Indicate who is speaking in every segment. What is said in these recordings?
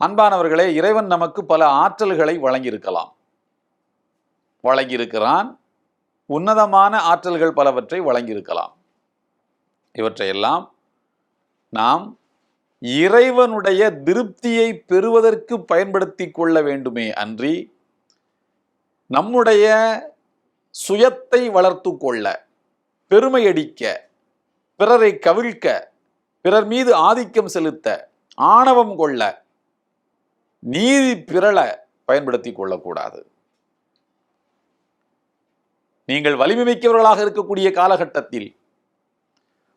Speaker 1: அன்பானவர்களே இறைவன் நமக்கு பல ஆற்றல்களை வழங்கியிருக்கலாம். வழங்கியிருக்கிறான். உன்னதமான ஆற்றல்கள் பலவற்றை வழங்கியிருக்கலாம். இவற்றையெல்லாம் நாம் இறைவனுடைய திருப்தியை பெறுவதற்கு பயன்படுத்தி கொள்ள வேண்டுமே அன்றி நம்முடைய சுயத்தை வளர்த்து கொள்ள பெருமையடிக்க பிறரை கவிழ்க்க பிறர் மீது ஆதிக்கம் செலுத்த ஆணவம் கொள்ள நீதி பிறள பயன்படுத்தி கொள்ளக்கூடாது. நீங்கள் வலிமை மிக்கவர்களாக இருக்கக்கூடிய காலகட்டத்தில்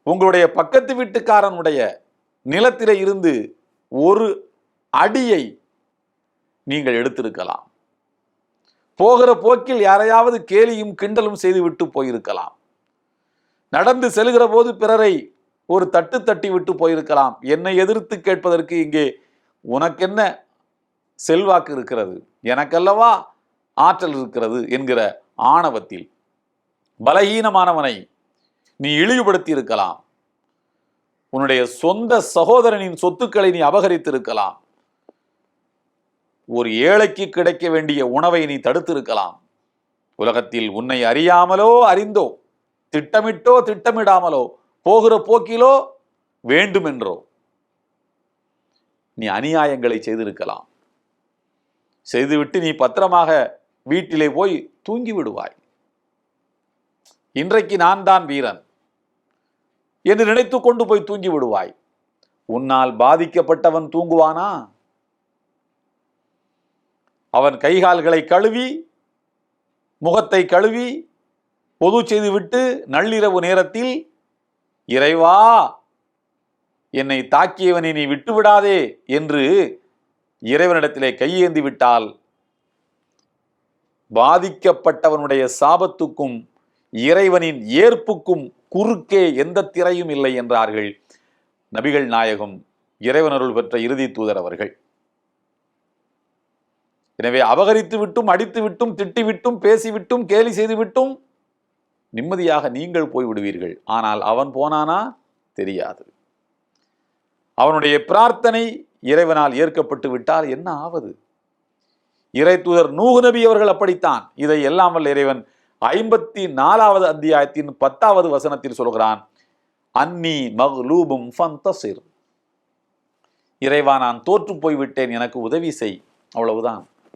Speaker 1: உங்களுடைய பக்கத்து வீட்டுக்காரனுடைய நிலத்திலே இருந்து ஒரு அடியை நீங்கள் எடுத்திருக்கலாம். போகிற போக்கில் யாரையாவது கேலியும் கிண்டலும் செய்துவிட்டு போயிருக்கலாம். நடந்து செல்கிற போது பிறரை ஒரு தட்டு தட்டி விட்டு போயிருக்கலாம். என்னை எதிர்த்து கேட்பதற்கு இங்கே உனக்கென்ன செல்வாக்கு இருக்கிறது. எனக்கல்லவா ஆற்றல் இருக்கிறது என்கிற ஆணவத்தில் பலகீனமானவனை நீ இழிவுபடுத்தி இருக்கலாம் உன்னுடைய சொந்த சகோதரனின் சொத்துக்களை நீ அபகரித்திருக்கலாம். ஒரு ஏழைக்கு கிடைக்க வேண்டிய உணவை நீ தடுத்திருக்கலாம். உலகத்தில் உன்னை அறியாமலோ அறிந்தோ திட்டமிட்டோ திட்டமிடாமலோ போகிற போக்கிலோ வேண்டுமென்றோ நீ அநியாயங்களை செய்திருக்கலாம். செய்துவிட்டு நீ பத்திரமாக வீட்டிலே போய் தூங்கி விடுவாய் இன்றைக்கு நான் தான் வீரன். என்று நினைத்து கொண்டு போய் தூங்கி விடுவாய் உன்னால் பாதிக்கப்பட்டவன் தூங்குவானா? அவன் கைகால்களை கழுவி முகத்தை கழுவி பொது செய்துவிட்டு நள்ளிரவு நேரத்தில் இறைவா என்னை தாக்கியவனை நீ விட்டுவிடாதே என்று இறைவனிடத்திலே கையேந்தி விட்டால் பாதிக்கப்பட்டவனுடைய சாபத்துக்கும் இறைவனின் ஏற்புக்கும் குறுக்கே எந்த திரையும் இல்லை என்றார்கள் நபிகள் நாயகம் இறைவனருள் பெற்ற இறுதி தூதர் அவர்கள். எனவே அபகரித்து விட்டும் அடித்து விட்டும் திட்டிவிட்டும் பேசிவிட்டும் கேலி செய்துவிட்டும் நிம்மதியாக நீங்கள் போய் விடுவீர்கள். ஆனால் அவன் போனானா? தெரியாது. அவனுடைய பிரார்த்தனை இறைவனால் ஏற்கப்பட்டு விட்டால் என்ன ஆவது? இறை தூதர் நூகு நபி அவர்கள் அப்படித்தான். இதை எல்லாம் வல்ல இறைவன் ஐம்பத்தி நாலாவது அத்தியாயத்தின் பத்தாவது வசனத்தில் சொல்கிறான். அன்னி மஹ்லூபும் ஃபந்தசிர் இறைவா நான் தோற்று போய்விட்டேன் எனக்கு உதவி செய். அவ்வளவுதான்.